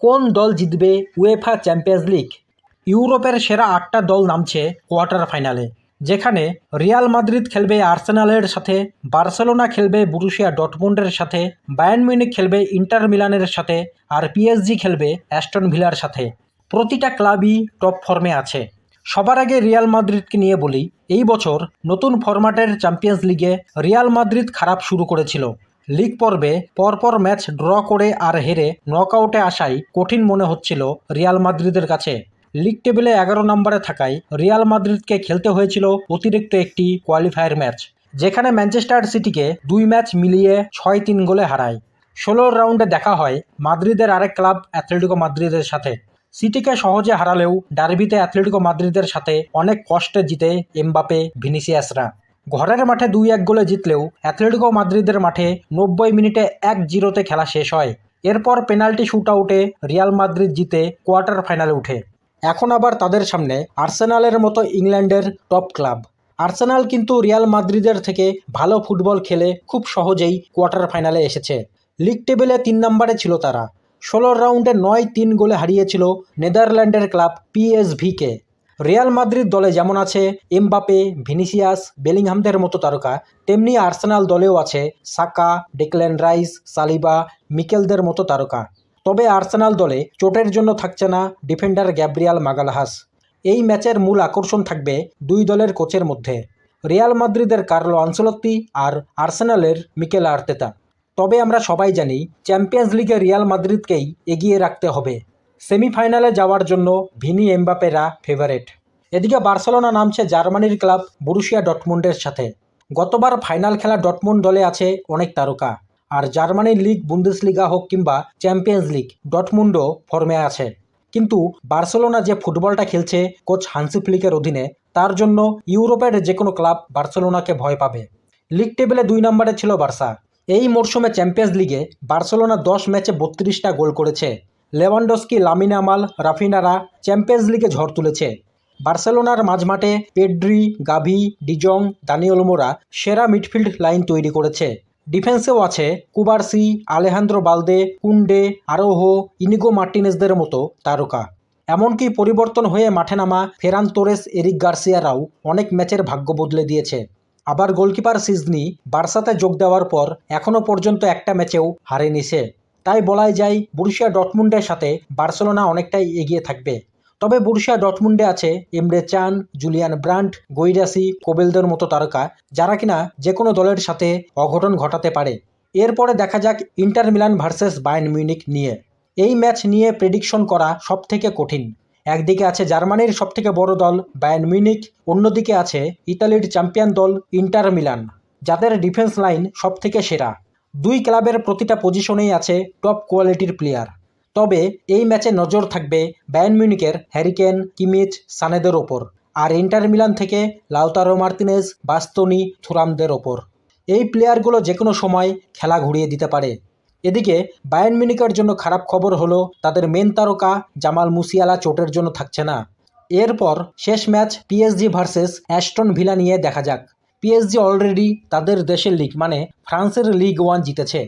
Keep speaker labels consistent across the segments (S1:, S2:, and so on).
S1: কোন দল জিতবে উয়েফা চ্যাম্পিয়ন্স লিগ ইউরোপের সেরা আটটা দল নামছে কোয়ার্টার ফাইনালে, যেখানে রিয়াল মাদ্রিদ খেলবে আর্সেনালের সাথে, বার্সেলোনা খেলবে বুরুশিয়া ডটমুন্ডের সাথে, বায়ার্ন মিউনিক খেলবে ইন্টার মিলানের সাথে আর পিএসজি খেলবে অ্যাস্টন ভিলার সাথে। প্রতিটা ক্লাবই টপ ফর্মে আছে। সবার আগে রিয়াল মাদ্রিদকে নিয়ে বলি, এই বছর নতুন ফরম্যাটের চ্যাম্পিয়ন্স লিগে রিয়াল মাদ্রিদ খারাপ শুরু করেছিল। লিগ পর্বে পরপর ম্যাচ ড্র করে আর হেরে নকআউটে আসাই কঠিন মনে হচ্ছিল রিয়াল মাদ্রিদের কাছে। লিগ টেবিলে এগারো নম্বরে থাকায় রিয়াল মাদ্রিদকে খেলতে হয়েছিল অতিরিক্ত একটি কোয়ালিফায়ার ম্যাচ, যেখানে ম্যানচেস্টার সিটিকে দুই ম্যাচ মিলিয়ে ছয় তিন গোলে হারায়। ষোলোর রাউন্ডে দেখা হয় মাদ্রিদের আরেক ক্লাব অ্যাথলেটিকো মাদ্রিদের সাথে। সিটিকে সহজে হারালেও ডার্বিতে অ্যাথলেটিকো মাদ্রিদের সাথে অনেক কষ্টে জিতে এমবাপে ভিনিসিয়াসরা। ঘরের মাঠে দুই এক গোলে জিতলেও অ্যাথলেটিকো মাদ্রিদের মাঠে নব্বই মিনিটে এক জিরোতে খেলা শেষ হয়। এরপর পেনাল্টি শুট আউটে রিয়াল মাদ্রিদ জিতে কোয়ার্টার ফাইনালে উঠে এখন আবার তাদের সামনে আর্সেনালের মতো ইংল্যান্ডের টপ ক্লাব। আর্সেনাল কিন্তু রিয়াল মাদ্রিদের থেকে ভালো ফুটবল খেলে খুব সহজেই কোয়ার্টার ফাইনালে এসেছে। লিগ টেবিলে তিন নম্বরে ছিল তারা। ষোলোর রাউন্ডে নয় তিন গোলে হারিয়েছিল নেদারল্যান্ডের ক্লাব পিএসভিকে রিয়াল মাদ্রিদ দলে যেমন আছে এমবাপে ভিনিসিয়াস, বেলিংহামদের মতো তারকা, তেমনি আর্সেনাল দলেও আছে সাকা ডেকলেন রাইস, সালিবা, মিকেলদের মতো তারকা। তবে আর্সেনাল দলে চোটের জন্য থাকছে না ডিফেন্ডার গ্যাব্রিয়াল মাগালহাস। এই ম্যাচের মূল আকর্ষণ থাকবে দুই দলের কোচের মধ্যে, রিয়াল মাদ্রিদের কার্লো আনসেলত্তি আর আর্সেনালের মিকেল আর্তেতা। তবে আমরা সবাই জানি চ্যাম্পিয়ন্স লিগে রিয়াল মাদ্রিদকেই এগিয়ে রাখতে হবে। সেমিফাইনালে যাওয়ার জন্য ভিনি এমবাপেরা ফেভারেট। এদিকে বার্সেলোনা নামছে জার্মানির ক্লাব বুরুশিয়া ডটমুন্ডের সাথে। গতবার ফাইনাল খেলা ডটমুন্ড দলে আছে অনেক তারকা। আর জার্মানির লিগ, বুন্দেসলিগা হোক কিংবা চ্যাম্পিয়ন্স লিগ, ডটমুন্ডও ফর্মে আছে। কিন্তু বার্সেলোনা যে ফুটবলটা খেলছে কোচ হান্সি ফ্লিকের অধীনে, তার জন্য ইউরোপের যে কোনো ক্লাব বার্সেলোনাকে ভয় পাবে। লিগ টেবিলে দুই নম্বরে ছিল বার্সা। এই মরশুমে চ্যাম্পিয়ন্স লিগে বার্সেলোনা দশ ম্যাচে বত্রিশটা গোল করেছে। লেভানডস্কি, লামিন আমাল রাফিনারা চ্যাম্পিয়ন্স লিগে ঝড় তুলেছে। বার্সেলোনার মাঝমাঠে Pedri, Gavi De Jong Daniel Mora সেরা মিডফিল্ড লাইন তৈরি করেছে। ডিফেন্সেও আছে Cubarsi, Alejandro Balde Kounde Araujo, Inigo মার্টিনেসদের মতো তারকা। এমনকি পরিবর্তন হয়ে মাঠে নামা ফেরান তোরেস, এরিক গার্সিয়ারাও অনেক ম্যাচের ভাগ্য বদলে দিয়েছে। আবার গোলকিপার সিজনি বার্সাতে যোগ দেওয়ার পর এখনও পর্যন্ত একটা ম্যাচেও হারেনি সে। তাই বলাই যায় বুরুশিয়া ডটমুন্ডের সাথে বার্সেলোনা অনেকটাই এগিয়ে থাকবে। তবে বুরুশিয়া ডটমুন্ডে আছে এমরে চান, জুলিয়ান ব্রান্ট, গৈরাসি, কোবেলদের মতো তারকা, যারা কিনা যে কোনো দলের সাথে অঘটন ঘটাতে পারে। এরপরে দেখা যাক Inter Milan versus Bayern Munich নিয়ে। এই ম্যাচ নিয়ে প্রেডিকশন করা সব থেকে কঠিন। একদিকে আছে জার্মানির সবথেকে বড় দল বায়ার্ন মিউনিক অন্যদিকে আছে ইতালির চ্যাম্পিয়ন দল ইন্টার মিলান, যাদের ডিফেন্স লাইন সব থেকে সেরা। দুই ক্লাবের প্রতিটা পজিশনেই আছে টপ কোয়ালিটির প্লেয়ার তবে এই ম্যাচে নজর থাকবে বায়ার্ন মিউনিকের হ্যারিকেন কিমিচ সানেদের ওপর আর ইন্টার মিলান থেকে লাউতারো মার্তিনেজ বাস্তনি থুরামদের ওপর। এই প্লেয়ারগুলো যে কোনো সময় খেলা ঘুরিয়ে দিতে পারে। এদিকে বায়ার্ন মিউনিকের জন্য খারাপ খবর হলো তাদের মেন তারকা জামাল মুসিয়ালা চোটের জন্য থাকছে না। এরপর শেষ match PSG versus Aston Villa নিয়ে দেখা যাক। পিএসজি অলরেডি তাদের দেশের লিগ মানে ফ্রান্সের লিগ ওয়ান জিতেছে।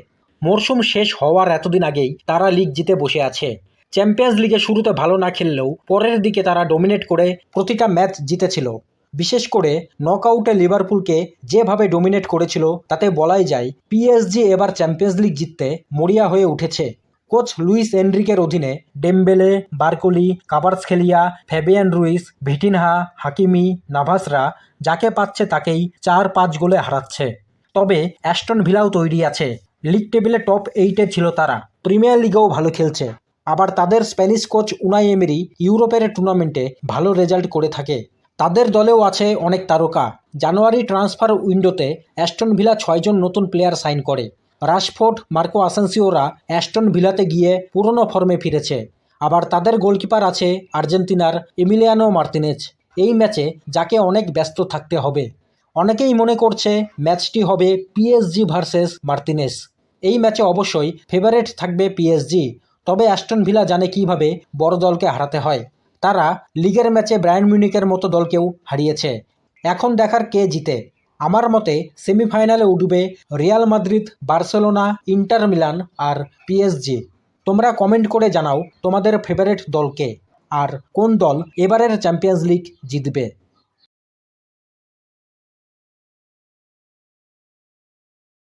S1: মরশুম শেষ হওয়ার এতদিন আগেই তারা লিগ জিতে বসে আছে। চ্যাম্পিয়ন্স লিগে শুরুতে ভালো না খেললেও পরের দিকে তারা ডোমিনেট করে প্রতিটা ম্যাচ জিতেছিল। বিশেষ করে নকআউটে লিভারপুলকে যেভাবে ডমিনেট করেছিল, তাতে বলাই যায় পিএসজি এবার চ্যাম্পিয়ন্স লিগ জিততে মরিয়া হয়ে উঠেছে। কোচ লুইস এনরিকের অধীনে Dembele, Barcola Kvaratskhelia Fabian Ruiz, Vitinha, Hakimi, নাভাসরা যাকে পাচ্ছে তাকেই চার পাঁচ গোলে হারাচ্ছে। তবে অ্যাস্টন ভিলাও তৈরি আছে। লিগ টেবিলে টপ এইটে ছিল তারা। প্রিমিয়ার লিগেও ভালো খেলছে। আবার তাদের স্প্যানিশ কোচ উনাই এমেরি ইউরোপের টুর্নামেন্টে ভালো রেজাল্ট করে থাকে। তাদের দলেও আছে অনেক তারকা। জানুয়ারি ট্রান্সফার উইন্ডোতে অ্যাস্টন ভিলা ছয়জন নতুন প্লেয়ার সাইন করে। রাশফোর্ড, মার্কো আসানসিওরা অ্যাস্টন ভিলাতে গিয়ে পুরনো ফর্মে ফিরেছে। আবার তাদের গোলকিপার আছে আর্জেন্টিনার এমিলিয়ানো মার্তিনেজ। এই ম্যাচে যাকে অনেক ব্যস্ত থাকতে হবে। অনেকেই মনে করছে ম্যাচটি হবে পিএসজি ভার্সেস মার্তিনেস এই ম্যাচে অবশ্যই ফেভারেট থাকবে পিএসজি। তবে অ্যাস্টন ভিলা জানে কীভাবে বড় দলকে হারাতে হয়। তারা লিগের ম্যাচে ব্রায়ান মিউনিকের মতো দলকেও হারিয়েছে। এখন দেখার কে জিতে। আমার মতে সেমিফাইনালে উঠবে Real Madrid, Barcelona, Inter Milan আর পিএসজি তোমরা কমেন্ট করে জানাও তোমাদের ফেভারিট দলকে। আর কোন দল এবারের চ্যাম্পিয়ন্স লিগ জিতবে?